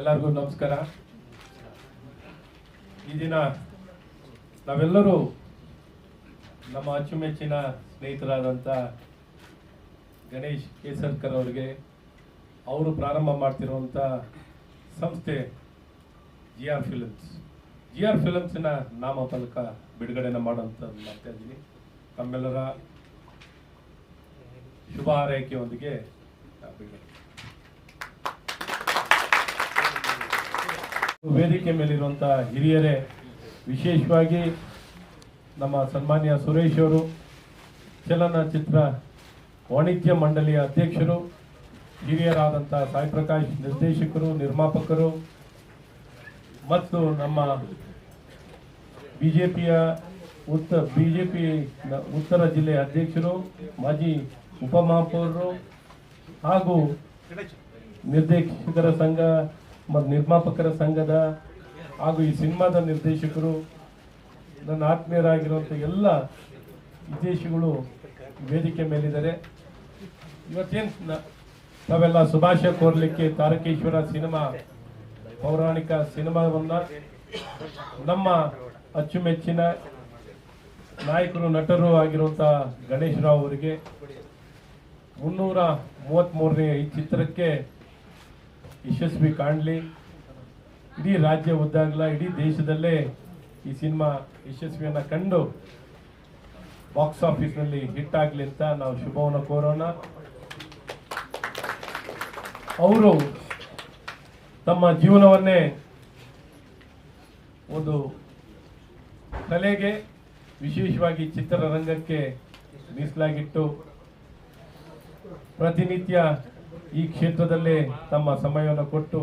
ಎಲ್ಲರಿಗೂ ನಮಸ್ಕಾರ. ಈ ದಿನ ನಾವೆಲ್ಲರೂ ನಮ್ಮ ಅಚ್ಚುಮೆಚ್ಚಿನ ಸ್ನೇಹಿತರಾದಂಥ ಗಣೇಶ್ ಕೇಸರ್ಕರ್ ಅವರಿಗೆ ಅವರು ಪ್ರಾರಂಭ ಮಾಡ್ತಿರುವಂಥ ಸಂಸ್ಥೆ G R films. G R ಫಿಲಮ್ಸಿನ ನಾಮಫಲಕ ಬಿಡುಗಡೆನ ಮಾಡೋಂಥದ್ದು ಮಾಡ್ತಾ ಇದ್ದೀನಿ. ತಮ್ಮೆಲ್ಲರ ಶುಭ ಹಾರೈಕೆಯೊಂದಿಗೆ ವೇದಿಕೆ ಮೇಲಿರುವಂತಹ ಹಿರಿಯರೇ, ವಿಶೇಷವಾಗಿ ನಮ್ಮ ಸನ್ಮಾನ್ಯ ಸುರೇಶ್ ಅವರು, ಚಲನಚಿತ್ರ ವಾಣಿಜ್ಯ ಮಂಡಳಿಯ ಅಧ್ಯಕ್ಷರು ಹಿರಿಯರಾದಂಥ ಸಾಯಿ ಪ್ರಕಾಶ್ ನಿರ್ದೇಶಕರು, ನಿರ್ಮಾಪಕರು, ಮತ್ತು ನಮ್ಮ ಬಿಜೆಪಿಯ ಉತ್ತ ಬಿಜೆಪಿ ಉತ್ತರ ಜಿಲ್ಲೆಯ ಅಧ್ಯಕ್ಷರು, ಮಾಜಿ ಉಪಮಹಾಪೌರರು ಹಾಗೂ ನಿರ್ದೇಶಕರ ಸಂಘ ಮತ್ತು ನಿರ್ಮಾಪಕರ ಸಂಘದ ಹಾಗೂ ಈ ಸಿನಿಮಾದ ನಿರ್ದೇಶಕರು ನನ್ನ ಆತ್ಮೀಯರಾಗಿರುವಂಥ ಎಲ್ಲ ವಿದೇಶಿಗಳು ವೇದಿಕೆ ಮೇಲಿದ್ದಾರೆ. ಇವತ್ತೇನು ನಾವೆಲ್ಲ ಶುಭಾಶಯ ಕೋರಲಿಕ್ಕೆ ತಾರಕೇಶ್ವರ ಸಿನಿಮಾ, ಪೌರಾಣಿಕ ಸಿನಿಮಾವನ್ನು ನಮ್ಮ ಅಚ್ಚುಮೆಚ್ಚಿನ ನಾಯಕರು, ನಟರು ಆಗಿರುವಂಥ ಗಣೇಶ್ ರಾವ್ ಅವರಿಗೆ ಮುನ್ನೂರ ಮೂವತ್ತ್ಮೂರನೇ ಈ ಚಿತ್ರಕ್ಕೆ ಯಶಸ್ವಿ ಕಾಣಲಿ. ಇಡೀ ರಾಜ್ಯ ಉದ್ದಾಗಲ ಇಡೀ ದೇಶದಲ್ಲೇ ಈ ಸಿನಿಮಾ ಯಶಸ್ವಿಯನ್ನ ಕಂಡು ಬಾಕ್ಸ್ ಆಫೀಸ್ನಲ್ಲಿ ಹಿಟ್ ಆಗಲಿ ಅಂತ ನಾವು ಶುಭವನ್ನು ಕೋರೋಣ. ಅವರು ತಮ್ಮ ಜೀವನವನ್ನೇ ಒಂದು ಕಲೆಗೆ ವಿಶೇಷವಾಗಿ ಚಿತ್ರರಂಗಕ್ಕೆ ಮೀಸಲಾಗಿಟ್ಟು ಪ್ರತಿನಿತ್ಯ ಈ ಕ್ಷೇತ್ರದಲ್ಲೇ ತಮ್ಮ ಸಮಯವನ್ನು ಕೊಟ್ಟು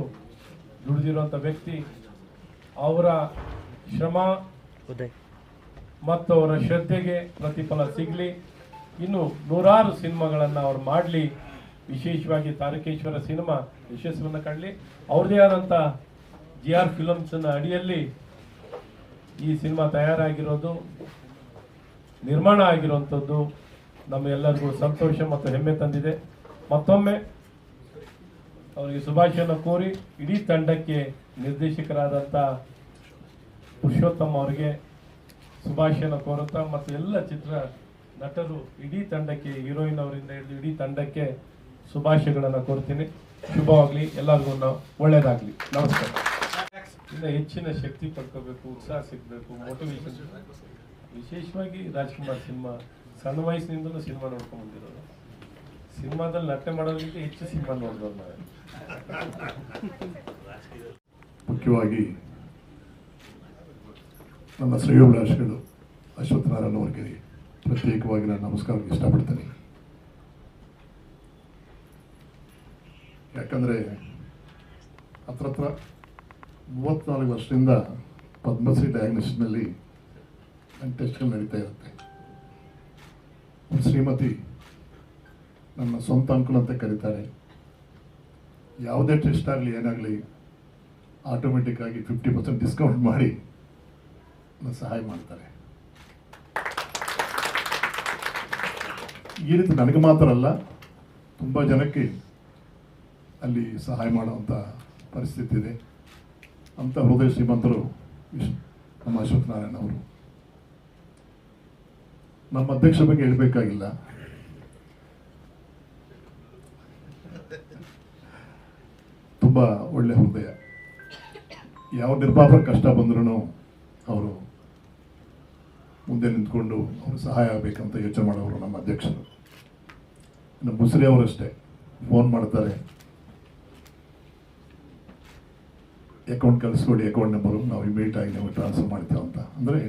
ದುಡಿದಿರುವಂಥ ವ್ಯಕ್ತಿ ಅವರ ಶ್ರಮ ಮತ್ತು ಅವರ ಶ್ರದ್ಧೆಗೆ ಪ್ರತಿಫಲ ಸಿಗಲಿ. ಇನ್ನು ನೂರಾರು ಸಿನಿಮಾಗಳನ್ನು ಅವ್ರು ಮಾಡಲಿ. ವಿಶೇಷವಾಗಿ ತಾರಕೇಶ್ವರ ಸಿನಿಮಾ ಯಶಸ್ಸನ್ನು ಕಾಣಲಿ. ಅವ್ರದೇ ಆದಂಥ ಜಿ ಆರ್ ಫಿಲಮ್ಸ್ನ ಅಡಿಯಲ್ಲಿ ಈ ಸಿನಿಮಾ ತಯಾರಾಗಿರೋದು ನಿರ್ಮಾಣ ಆಗಿರುವಂಥದ್ದು ನಮ್ಮ ಎಲ್ಲರಿಗೂ ಸಂತೋಷ ಮತ್ತು ಹೆಮ್ಮೆ ತಂದಿದೆ. ಮತ್ತೊಮ್ಮೆ ಅವರಿಗೆ ಶುಭಾಶಯನ ಕೋರಿ ಇಡೀ ತಂಡಕ್ಕೆ ನಿರ್ದೇಶಕರಾದಂಥ ಪುರುಷೋತ್ತಮ್ ಅವರಿಗೆ ಶುಭಾಶಯನ ಕೋರುತ್ತಾ ಮತ್ತು ಎಲ್ಲ ಚಿತ್ರ ನಟರು ಇಡೀ ತಂಡಕ್ಕೆ, ಹೀರೋಯಿನ್ ಅವರಿಂದ ಹಿಡಿದು ಇಡೀ ತಂಡಕ್ಕೆ ಶುಭಾಶಯಗಳನ್ನು ಕೋರ್ತೀನಿ. ಶುಭವಾಗಲಿ, ಎಲ್ಲರಿಗೂ ನಾವು ಒಳ್ಳೇದಾಗಲಿ. ನಮಸ್ಕಾರ. ಇನ್ನು ಹೆಚ್ಚಿನ ಶಕ್ತಿ ಪಡ್ಕೋಬೇಕು, ಉತ್ಸಾಹ ಸಿಗಬೇಕು ಮೋಟಿವೇಶನ್ ವಿಶೇಷವಾಗಿ ರಾಜ್ಕುಮಾರ್ ಸಿನಿಮಾ ಸಣ್ಣ ವಯಸ್ಸಿನಿಂದಲೂ ಸಿನಿಮಾ ನೋಡ್ಕೊಂಡು ಬಂದಿರೋದು. ಸಿನಿಮಾದಲ್ಲಿ ನಟನೆ ಮಾಡೋದಕ್ಕಿಂತ ಹೆಚ್ಚು ಸಿನಿಮಾ ನೋಡ್ಬೋದು ನಾವು. ಮುಖ್ಯವಾಗಿ ನನ್ನ ಶ್ರೇಯೋಭಿಲಾಷಿಗಳು ಅಶ್ವಥ್ ನಾರಾಯಣ ಅವರಿಗೆ ಪ್ರತ್ಯೇಕವಾಗಿ ನಾನು ನಮಸ್ಕಾರ ಇಷ್ಟಪಡ್ತೇನೆ. ಯಾಕಂದರೆ ಹತ್ರ ಹತ್ರ ಮೂವತ್ತ್ನಾಲ್ಕು ವರ್ಷದಿಂದ ಪದ್ಮಶ್ರೀ ಡಯಾಗ್ನೋಸ್ನಲ್ಲಿ ನನ್ನ ಟೆಸ್ಟ್ಗಳು ನಡೀತಾ ಇರುತ್ತೆ. ಶ್ರೀಮತಿ ನನ್ನ ಸ್ವಂತ ಅಂಕಲ್ ಅಂತ ಕರೀತಾರೆ. ಯಾವುದೇ ಟೆಸ್ಟ್ ಆಗಲಿ, ಏನಾಗಲಿ ಆಟೋಮೆಟಿಕ್ ಆಗಿ ಫಿಫ್ಟಿ ಪರ್ಸೆಂಟ್ ಡಿಸ್ಕೌಂಟ್ ಮಾಡಿ ಸಹಾಯ ಮಾಡ್ತಾರೆ. ಈ ರೀತಿ ನನಗೆ ಮಾತ್ರ ಅಲ್ಲ, ತುಂಬ ಜನಕ್ಕೆ ಅಲ್ಲಿ ಸಹಾಯ ಮಾಡುವಂಥ ಪರಿಸ್ಥಿತಿ ಇದೆ. ಅಂಥ ಹೃದಯ ಶ್ರೀಮಂತರು ನಮ್ಮ ಅಶ್ವತ್ಥನಾರಾಯಣ ಅವರು. ನಮ್ಮ ಅಧ್ಯಕ್ಷರ ಬಗ್ಗೆ ಹೇಳಬೇಕಾಗಿಲ್ಲ. ತುಂಬ ಒಳ್ಳೆ ಹೃದಯ. ಯಾವ ನಿರ್ಪಾಪ ಕಷ್ಟ ಬಂದ್ರೂ ಅವರು ಮುಂದೆ ನಿಂತ್ಕೊಂಡು ಅವರು ಸಹಾಯ ಆಗಬೇಕಂತ ಯೋಚನೆ ಮಾಡೋರು ನಮ್ಮ ಅಧ್ಯಕ್ಷರು. ಇನ್ನು ಮುಸ್ರಿ ಅವರಷ್ಟೇ ಫೋನ್ ಮಾಡ್ತಾರೆ. ಅಕೌಂಟ್ ಕಳಿಸ್ಕೊಡಿ, ಅಕೌಂಟ್ ನಂಬರು, ನಾವು ಇಮಿಡಿಯೇಟ್ ಆಗಿ ನಾವು ಟ್ರಾನ್ಸ್ಫರ್ ಮಾಡ್ತೇವೆ ಅಂತ ಅಂದರೆ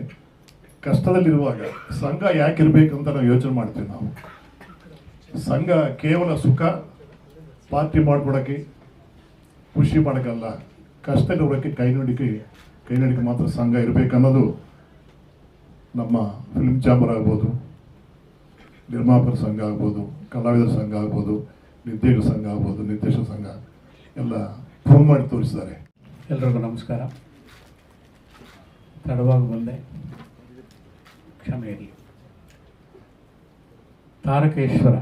ಕಷ್ಟದಲ್ಲಿರುವಾಗ ಸಂಘ ಯಾಕೆ ಇರಬೇಕು ಅಂತ ನಾವು ಯೋಚನೆ ಮಾಡ್ತೀವಿ ನಾವು. ಸಂಘ ಕೇವಲ ಸುಖ, ಪಾರ್ಟಿ ಮಾಡ್ಕೊಡೋಕ್ಕೆ ಖುಷಿ ಮಾಡೋಕ್ಕಲ್ಲ ಕಷ್ಟಕ್ಕೆ ಕೈ ನೋಡಿಕೆ, ಕೈ ಮಾತ್ರ ಸಂಘ ಇರಬೇಕನ್ನೋದು ನಮ್ಮ ಫಿಲ್ಮ್ ಚಾಂಬರ್ ಆಗ್ಬೋದು, ನಿರ್ಮಾಪಕ ಸಂಘ ಆಗ್ಬೋದು ಕಲಾವಿದರ ಸಂಘ ಆಗ್ಬೋದು, ನಿರ್ದೇಶಕ ಸಂಘ ಆಗ್ಬೋದು, ನಿರ್ದೇಶಕ ಸಂಘ ಎಲ್ಲ ಫೋನ್ ಮಾಡಿ ತೋರಿಸಿದ್ದಾರೆ ಎಲ್ರಿಗೂ ನಮಸ್ಕಾರ. ತಡವಾಗಿ ಬಂದೆ. ಕ್ಷಮೆ ಇರಲಿ ತಾರಕೇಶ್ವರ.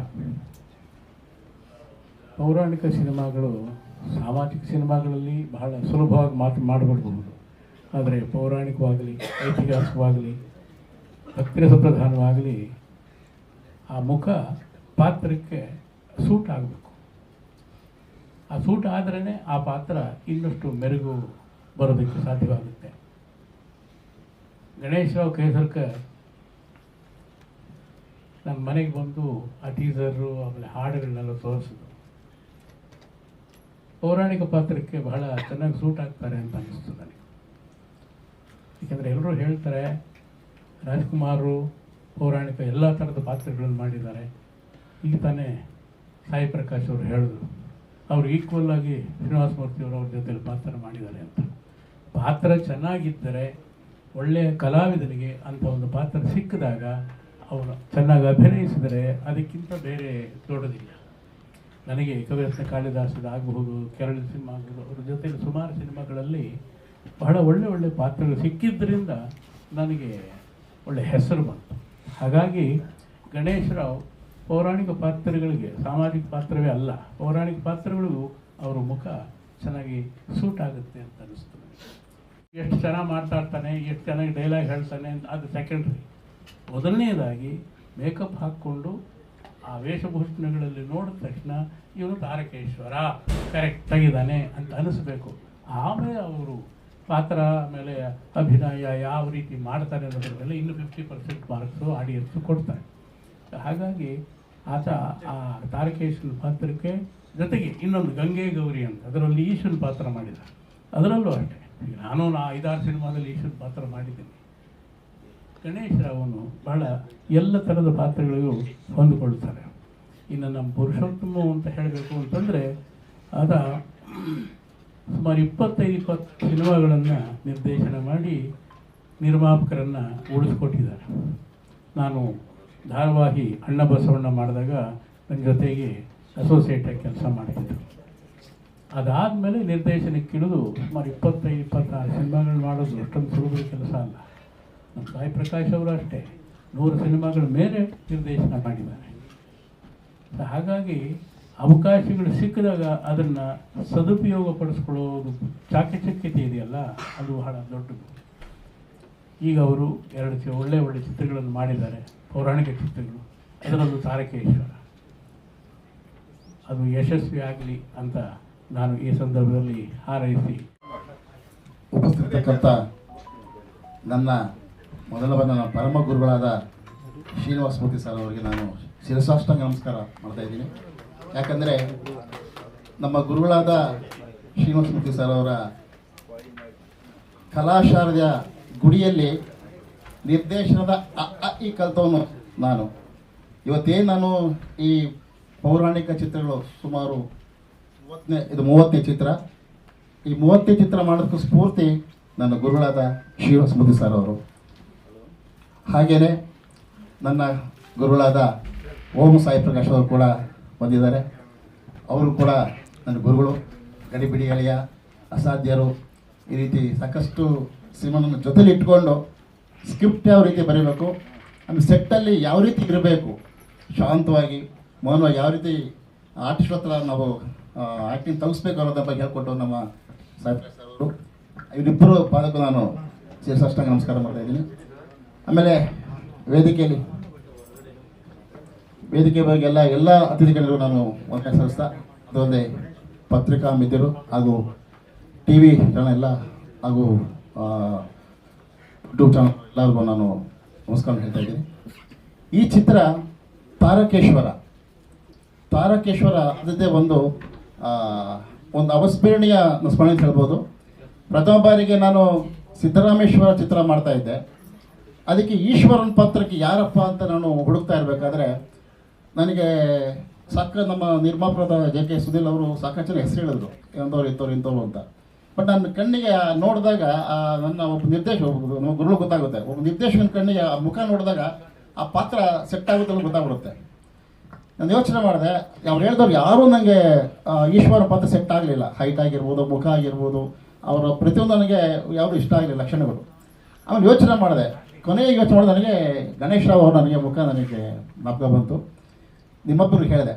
ಪೌರಾಣಿಕ ಸಿನಿಮಾಗಳು ಸಾಮಾಜಿಕ ಸಿನಿಮಾಗಳಲ್ಲಿ ಬಹಳ ಸುಲಭವಾಗಿ ಮಾತು ಮಾಡಿಬಿಡ್ಬಹುದು ಆದರೆ ಪೌರಾಣಿಕವಾಗಲಿ, ಐತಿಹಾಸಿಕವಾಗಲಿ ಭಕ್ತಿ ಸುಪ್ರಧಾನವಾಗಲಿ ಆ ಮುಖ ಪಾತ್ರಕ್ಕೆ ಸೂಟ್ ಆಗಬೇಕು. ಆ ಸೂಟ್ ಆದ್ರೇ ಆ ಪಾತ್ರ ಇನ್ನಷ್ಟು ಮೆರುಗು ಬರೋದಕ್ಕೆ ಸಾಧ್ಯವಾಗುತ್ತೆ. ಗಣೇಶರಾವ್ ಕೇಸರ್ಕರ್ ನನ್ನ ಮನೆಗೆ ಬಂದು ಆ ಟೀಸರು ಆಮೇಲೆ ಹಾಡುಗಳನ್ನೆಲ್ಲ ತೋರಿಸಿದ್ರು. ಪೌರಾಣಿಕ ಪಾತ್ರಕ್ಕೆ ಬಹಳ ಚೆನ್ನಾಗಿ ಸೂಟ್ ಆಗ್ತಾರೆ ಅಂತ ಅನಿಸ್ತು ನನಗೆ. ಏಕೆಂದರೆ ಎಲ್ಲರೂ ಹೇಳ್ತಾರೆ ರಾಜ್ಕುಮಾರು ಪೌರಾಣಿಕ ಎಲ್ಲ ಥರದ ಪಾತ್ರಗಳನ್ನು ಮಾಡಿದ್ದಾರೆ. ಈಗ ತಾನೇ ಸಾಯಿ ಪ್ರಕಾಶ್ ಅವರು ಹೇಳಿದ್ರು, ಅವರು ಈಕ್ವಲ್ ಆಗಿ ಶ್ರೀನಿವಾಸ ಮೂರ್ತಿ ಅವರು ಜೊತೆಯಲ್ಲಿ ಪಾತ್ರ ಮಾಡಿದ್ದಾರೆ ಅಂತ. ಪಾತ್ರ ಚೆನ್ನಾಗಿದ್ದರೆ ಒಳ್ಳೆಯ ಕಲಾವಿದನಿಗೆ ಅಂತ ಒಂದು ಪಾತ್ರ ಸಿಕ್ಕಿದಾಗ ಅವನು ಚೆನ್ನಾಗಿ ಅಭಿನಯಿಸಿದರೆ ಅದಕ್ಕಿಂತ ಬೇರೆ ದೊಡ್ಡದಿಲ್ಲ ನನಗೆ ಕವಿರತ್ನ ಕಾಳಿದಾಸದ ಆಗಬಹುದು, ಕೆರಳ ಸಿನಿಮಾ ಅವ್ರ ಜೊತೆಲಿ ಸುಮಾರು ಸಿನಿಮಾಗಳಲ್ಲಿ ಬಹಳ ಒಳ್ಳೆ ಒಳ್ಳೆ ಪಾತ್ರಗಳು ಸಿಕ್ಕಿದ್ದರಿಂದ ನನಗೆ ಒಳ್ಳೆ ಹೆಸರು ಬಂತು. ಹಾಗಾಗಿ ಗಣೇಶರಾವ್ ಪೌರಾಣಿಕ ಪಾತ್ರಗಳಿಗೆ ಸಾಮಾಜಿಕ ಪಾತ್ರವೇ ಅಲ್ಲ, ಪೌರಾಣಿಕ ಪಾತ್ರಗಳಿಗೂ ಅವರ ಮುಖ ಚೆನ್ನಾಗಿ ಸೂಟ್ ಆಗುತ್ತೆ ಅಂತ ಅನಿಸ್ತು. ಎಷ್ಟು ಚೆನ್ನಾಗಿ ಮಾತಾಡ್ತಾನೆ, ಎಷ್ಟು ಚೆನ್ನಾಗಿ ಡೈಲಾಗ್ ಹೇಳ್ತಾನೆ ಅಂತ, ಅದು ಸೆಕೆಂಡ್ರಿ ಮೊದಲನೇದಾಗಿ ಮೇಕಪ್ ಹಾಕ್ಕೊಂಡು ಆ ವೇಷಭೂಷಣಗಳಲ್ಲಿ ನೋಡಿದ ತಕ್ಷಣ ಇವನು ತಾರಕೇಶ್ವರ. ಕರೆಕ್ಟ್ ಆಗಿದ್ದಾನೆ ಅಂತ ಅನಿಸ್ಬೇಕು. ಆಮೇಲೆ ಅವರು ಪಾತ್ರ ಆಮೇಲೆ ಅಭಿನಯ ಯಾವ ರೀತಿ ಮಾಡ್ತಾರೆ ಅನ್ನೋದ್ರ ಮೇಲೆ ಇನ್ನು ಫಿಫ್ಟಿ ಪರ್ಸೆಂಟ್ ಮಾರ್ಕ್ಸು ಆಡಿಯನ್ಸು ಕೊಡ್ತಾರೆ. ಹಾಗಾಗಿ ಆತ ಆ ತಾರಕೇಶ್ವರ ಪಾತ್ರಕ್ಕೆ ಜೊತೆಗೆ ಇನ್ನೊಂದು ಗಂಗೆ ಗೌರಿ ಅಂತ, ಅದರಲ್ಲಿ ಈಶ್ವನ್ ಪಾತ್ರ ಮಾಡಿದ. ಅದರಲ್ಲೂ ಅಷ್ಟೇ. ನಾನು ನಾ ಐದಾರು ಸಿನಿಮಾದಲ್ಲಿ ಈಶ್ವನ್ ಪಾತ್ರ ಮಾಡಿದ್ದೀನಿ. ಗಣೇಶ್ ಅವನು ಬಹಳ ಎಲ್ಲ ಥರದ ಪಾತ್ರಗಳಿಗೂ ಹೊಂದಿಕೊಳ್ತಾರೆ ಇನ್ನು ನಮ್ಮ ಪುರುಷೋತ್ತಮ ಅಂತ ಹೇಳಬೇಕು ಅಂತಂದರೆ, ಆತ ಸುಮಾರು ಇಪ್ಪತ್ತೈದು, ಇಪ್ಪತ್ತು ಸಿನಿಮಾಗಳನ್ನು ನಿರ್ದೇಶನ ಮಾಡಿ ನಿರ್ಮಾಪಕರನ್ನು ಉಳಿಸ್ಕೊಟ್ಟಿದ್ದಾರೆ. ನಾನು ಧಾರಾವಾಹಿ ಅಣ್ಣ ಬಸವಣ್ಣ ಮಾಡಿದಾಗ ನನ್ನ ಜೊತೆಗೆ ಅಸೋಸಿಯೇಟಾಗಿ ಕೆಲಸ ಮಾಡಿದ್ದರು ಅದಾದಮೇಲೆ ನಿರ್ದೇಶನಕ್ಕೆ ಇಳಿದು ಸುಮಾರು ಇಪ್ಪತ್ತೈದು, ಇಪ್ಪತ್ತಾರು ಸಿನಿಮಾಗಳು ಮಾಡೋದು ಅಷ್ಟೊಂದು ಸುಲಭದ ಕೆಲಸ ಅಲ್ಲ. ನಮ್ಮ ಸಾಯಿ ಪ್ರಕಾಶ್ ಅವರು ಅಷ್ಟೇ. ನೂರು ಸಿನಿಮಾಗಳ ಮೇಲೆ ನಿರ್ದೇಶನ ಮಾಡಿದ್ದಾರೆ. ಹಾಗಾಗಿ ಅವಕಾಶಗಳು ಸಿಕ್ಕಿದಾಗ ಅದನ್ನು ಸದುಪಯೋಗ ಪಡಿಸ್ಕೊಳ್ಳೋದು ಚಾಕಚಕ್ಯತೆ ಇದೆಯಲ್ಲ, ಅದು ಬಹಳ ದೊಡ್ಡದು ಈಗ ಅವರು ಎರಡು ಒಳ್ಳೆ ಒಳ್ಳೆ ಚಿತ್ರಗಳನ್ನು ಮಾಡಿದ್ದಾರೆ, ಪೌರಾಣಿಕ ಚಿತ್ರಗಳು. ಅದರಲ್ಲೂ ತಾರಕೇಶ್ವರ. ಅದು ಯಶಸ್ವಿ ಆಗಲಿ ಅಂತ ನಾನು ಈ ಸಂದರ್ಭದಲ್ಲಿ ಹಾರೈಸಿ. ಉಪಸ್ಥಿತಕ್ಕಂಥ ನನ್ನ ಮೊದಲ ನನ್ನ ಪರಮ ಗುರುಗಳಾದ ಶ್ರೀನಿವಾಸ ಮೂರ್ತಿ ಸರ್ ಅವರಿಗೆ ನಾನು ಶಿರಸಾಷ್ಟಂಗ ನಮಸ್ಕಾರ ಮಾಡ್ತಾ ಇದ್ದೀನಿ. ಯಾಕಂದರೆ ನಮ್ಮ ಗುರುಗಳಾದ ಶ್ರೀನಿವಾಸ ಮೂರ್ತಿ ಸರ್ ಅವರ ಕಲಾಶಾರದ ಗುಡಿಯಲ್ಲಿ ನಿರ್ದೇಶನದ ಅ ಕಲಿತವನು ಇ ಕಲ್ತವನು ನಾನು. ಇವತ್ತೇನು ನಾನು ಈ ಪೌರಾಣಿಕ ಚಿತ್ರಗಳು ಸುಮಾರು ಮೂವತ್ತನೇ, ಇದು ಮೂವತ್ತನೇ ಚಿತ್ರ. ಈ ಮೂವತ್ತನೇ ಚಿತ್ರ ಮಾಡೋದಕ್ಕೂ ಸ್ಫೂರ್ತಿ ನನ್ನ ಗುರುಗಳಾದ ಶ್ರೀನಿವಾಸ ಮೂರ್ತಿ ಸರ್ ಅವರು. ಹಾಗೆಯೇ ನನ್ನ ಗುರುಗಳಾದ ಓಂ ಸಾಯಿ ಪ್ರಕಾಶ್ ಅವರು ಕೂಡ ಬಂದಿದ್ದಾರೆ. ಅವರು ಕೂಡ ನನ್ನ ಗುರುಗಳು ಗಡಿಬಿಡಿ ಎಳೆಯ ಅಸಾಧ್ಯರು. ಈ ರೀತಿ ಸಾಕಷ್ಟು ಸಿನಿಮಾನ ಜೊತೆಲಿ ಇಟ್ಕೊಂಡು ಸ್ಕ್ರಿಪ್ಟ್ ಯಾವ ರೀತಿ ಬರೀಬೇಕು ಆಮೇಲೆ ಸೆಟ್ಟಲ್ಲಿ ಯಾವ ರೀತಿ ಇರಬೇಕು, ಶಾಂತವಾಗಿ, ಮೌನವಾಗಿ ಯಾವ ರೀತಿ ಆರ್ಟಿಸ್ಟ್ ಹತ್ರ ನಾವು ಆ್ಯಕ್ಟಿಂಗ್ ತಲುಪಿಸ್ಬೇಕು ಅನ್ನೋದ್ರ ಬಗ್ಗೆ ಹೇಳ್ಕೊಟ್ಟು ನಮ್ಮ ಸಾಯಿ ಪ್ರಕಾಶ್ ಅವರು. ಇವರಿಬ್ಬರು ಪಾದಕ್ಕೂ ನಾನು ಸೇರಿಸಷ್ಟಾಗಿ ನಮಸ್ಕಾರ ಮಾಡ್ತಾ ಇದ್ದೀನಿ. ಆಮೇಲೆ ವೇದಿಕೆಯಲ್ಲಿ, ವೇದಿಕೆ ಬಗ್ಗೆ ಎಲ್ಲ ಎಲ್ಲ ಅತಿಥಿಗಳಿಗೂ ನಾನು ವಂದನೆ ಸಲ್ಲಿಸ್ತಾ, ಅದೊಂದೇ ಪತ್ರಿಕಾ ಮಿತ್ರರು ಹಾಗೂ ಟಿ ವಿ ಎಲ್ಲ ಹಾಗೂ ಯೂಟ್ಯೂಬ್ ಚಾನಲ್ ಎಲ್ಲರಿಗೂ ನಾನು ನಮಸ್ಕಾರ ಹೇಳ್ತಾ ಇದ್ದೀನಿ. ಈ ಚಿತ್ರ ತಾರಕೇಶ್ವರ ತಾರಕೇಶ್ವರ ಅದದೇ ಒಂದು ಒಂದು ಅವಸ್ಮರಣೀಯ ಸ್ಮರಣೆ ಹೇಳ್ಬೋದು. ಪ್ರಥಮ ಬಾರಿಗೆ ನಾನು ಸಿದ್ದರಾಮೇಶ್ವರ ಚಿತ್ರ ಮಾಡ್ತಾ ಇದ್ದೆ. ಅದಕ್ಕೆ ಈಶ್ವರನ ಪಾತ್ರಕ್ಕೆ ಯಾರಪ್ಪ ಅಂತ ನಾನು ಹುಡುಕ್ತಾ ಇರಬೇಕಾದ್ರೆ, ನನಗೆ ಸಾಕ ನಮ್ಮ ನಿರ್ಮಾಪಕರಾದ ಜೆ ಕೆ ಸುನಿಲ್ ಅವರು ಸಾಕಷ್ಟು ಜನ ಹೆಸರು ಹೇಳಿದ್ರು ಎಂಥವ್ರು ಇಂಥವ್ರು ಇಂಥವ್ರು ಅಂತ. ಬಟ್ ನನ್ನ ಕಣ್ಣಿಗೆ ನೋಡಿದಾಗ ನನ್ನ ಒಬ್ಬ ನಿರ್ದೇಶಕ ಗುರುಳು ಗೊತ್ತಾಗುತ್ತೆ. ಒಬ್ಬ ನಿರ್ದೇಶಕನ ಕಣ್ಣಿಗೆ ಆ ಮುಖ ನೋಡಿದಾಗ ಆ ಪಾತ್ರ ಸೆಟ್ ಆಗುತ್ತೆ ಅಂತ ಗೊತ್ತಾಗ್ಬಿಡುತ್ತೆ. ನಾನು ಯೋಚನೆ ಮಾಡಿದೆ, ಅವ್ರು ಹೇಳಿದವ್ರು ಯಾರೂ ನನಗೆ ಈಶ್ವರ ಪಾತ್ರ ಸೆಟ್ ಆಗಲಿಲ್ಲ. ಹೈಟ್ ಆಗಿರ್ಬೋದು, ಮುಖ ಆಗಿರ್ಬೋದು, ಅವರ ಪ್ರತಿಯೊಂದು ನನಗೆ ಯಾವುದು ಇಷ್ಟ ಆಗಲಿಲ್ಲ, ಲಕ್ಷಣಗಳು. ಆಮೇಲೆ ಯೋಚನೆ ಮಾಡಿದೆ ಕೊನೆಗೆ ಯೋಚನೆ ನೋಡಿದ ನನಗೆ ಗಣೇಶ್ ರಾವ್ ಅವರು ನನಗೆ ಮುಖ ನನಗೆ ಜ್ಞಾಪಕ ಬಂತು. ನಿಮ್ಮೊಬ್ಬರಿಗೆ ಹೇಳಿದೆ,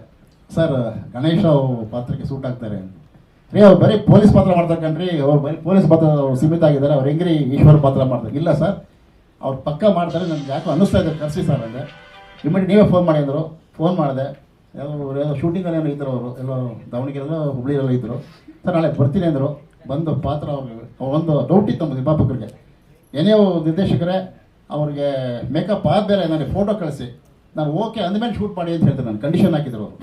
ಸರ್, ಗಣೇಶ್ ರಾವ್ ಪಾತ್ರಕ್ಕೆ ಸೂಟ್ ಆಗ್ತಾರೆ ಅಂತ. ರೀ, ಅವ್ರು ಬರೀ ಪೊಲೀಸ್ ಪಾತ್ರ ಮಾಡ್ತಕ್ಕಂಡ್ರಿ ಅವ್ರು ಬರೀ ಪೊಲೀಸ್ ಪಾತ್ರ ಅವ್ರು ಸೀಮಿತ ಆಗಿದ್ದಾರೆ, ಅವ್ರು ಹೆಂಗ್ರಿ ಈಶ್ವರ ಪಾತ್ರ ಮಾಡ್ತಾರೆ? ಇಲ್ಲ ಸರ್, ಅವ್ರು ಪಕ್ಕ ಮಾಡ್ತಾರೆ, ನನಗೆ ಯಾಕೋ ಅನ್ನಿಸ್ತಾ ಇದೆ, ಕರೆಸಿ ಸರ್ ಅಂದರೆ ಇಮಿಡಿಯೇಟ್ ನೀವೇ ಫೋನ್ ಮಾಡಿ ಫೋನ್ ಮಾಡಿದೆ. ಯಾವ ಶೂಟಿಂಗಲ್ಲಿ ಏನೋ ಇದ್ದರು ಅವರು, ಎಲ್ಲೋ ದಾವಣಗೆರೆಲ್ಲೋ ಹುಬ್ಳಿಯಲ್ಲೋ ಇದ್ದರು ಸರ್, ನಾಳೆ ಬರ್ತೀನಿ ಅಂದರು. ಬಂದು ಪಾತ್ರ ಒಂದು ಡೌಟ್ ಇತ್ತು ನಮ್ಮ ನಿರ್ಮಾಪಕರಿಗೆ ಏನೇ ನಿರ್ದೇಶಕರೇ ಅವ್ರಿಗೆ ಮೇಕಪ್ ಆದಮೇಲೆ ನನಗೆ ಫೋಟೋ ಕಳಿಸಿ. ನಾನು ಓಕೆ ಅಂದಮೇಲೆ ಶೂಟ್ ಮಾಡಿ ಅಂತ ಹೇಳ್ತಾರೆ ನಾನು ಕಂಡೀಷನ್ ಹಾಕಿದ್ರು ಅವರು.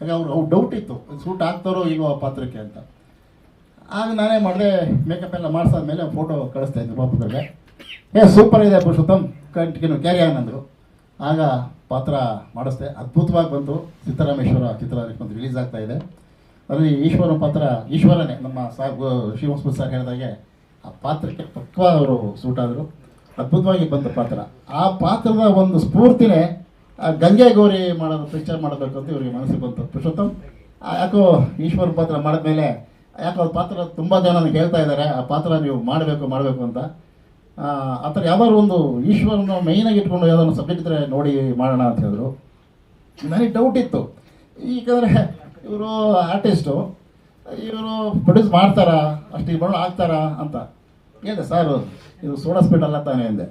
ಯಾಕೆ ಅವ್ರು ಅವ್ರು ಡೌಟ್ ಇತ್ತು ಶೂಟ್ ಆಗ್ತಾರೋ ಇಲ್ವೋ ಆ ಪಾತ್ರಕ್ಕೆ ಅಂತ. ಆಗ ನಾನೇ ಮಾಡಿದೆ ಮೇಕಪ್ ಎಲ್ಲ ಮಾಡಿಸಾದ್ಮೇಲೆ ಫೋಟೋ ಕಳಿಸ್ತಾ ಇದ್ದೆ ಪಾಪದಲ್ಲೇ ಏ ಸೂಪರ್ ಇದೆ ಪುರುಷೋತ್ತಮ್, ಕಂಟಿನ್ಯೂ ಕ್ಯಾರಿ ಆನ್ ಆಗ ಪಾತ್ರ ಮಾಡಿಸ್ದೆ. ಅದ್ಭುತವಾಗಿ ಬಂತು. ಸಿದ್ದರಾಮೇಶ್ವರ ಚಿತ್ರ ಒಂದು ರಿಲೀಸ್ ಆಗ್ತಾ ಇದೆ. ಅದರಲ್ಲಿ ಈಶ್ವರ ಪಾತ್ರ, ಈಶ್ವರನೇ ನಮ್ಮ ಸಾಬ್ ಶ್ರೀವಂಸ್ಪುರ್ ಸರ್ ಹೇಳಿದಾಗೆ ಆ ಪಾತ್ರಕ್ಕೆ ಪಕ್ವ ಅವರು ಸೂಟ್ ಆದರು. ಅದ್ಭುತವಾಗಿ ಬಂದ ಪಾತ್ರ. ಆ ಪಾತ್ರದ ಒಂದು ಸ್ಫೂರ್ತಿನೇ ಗಂಗೆ ಗೌರಿ ಮಾಡೋದು ಪಿಕ್ಚರ್ ಮಾಡಬೇಕು ಅಂತ ಇವರಿಗೆ ಮನಸ್ಸಿಗೆ ಬಂತು. ಪುರುಷೋತ್ತಮ್ ಯಾಕೋ ಈಶ್ವರ ಪಾತ್ರ ಮಾಡಿದ್ಮೇಲೆ, ಯಾಕೋ ಪಾತ್ರ ತುಂಬ ಜನ ನನಗೆ ಹೇಳ್ತಾ ಇದ್ದಾರೆ, ಆ ಪಾತ್ರ ನೀವು ಮಾಡಬೇಕು ಮಾಡಬೇಕು ಅಂತ. ಆ ಥರ ಯಾವ್ದಾದ್ರು ಒಂದು ಈಶ್ವರನ ಮೈನಾಗಿ ಇಟ್ಕೊಂಡು ಯಾವ್ದಾದ್ರು ಸಬ್ಜೆಕ್ಟ್ ಇದ್ರೆ ನೋಡಿ ಮಾಡೋಣ ಅಂತ ಹೇಳಿದ್ರು. ನನಗೆ ಡೌಟ್ ಇತ್ತು. ಈಗಂದ್ರೆ ಇವರು ಆರ್ಟಿಸ್ಟು ಇವರು ಪ್ರೊಡ್ಯೂಸ್ ಮಾಡ್ತಾರಾ ಅಷ್ಟು ಬರೋಣ ಆಗ್ತಾರಾ ಅಂತ. ಹೇಳಿದೆ ಸರ್? ಇದು ಸೋಡಾ ಸ್ಪೀಟ್ ಅಲ್ಲ ತಾನೇ ಅಂದೆ.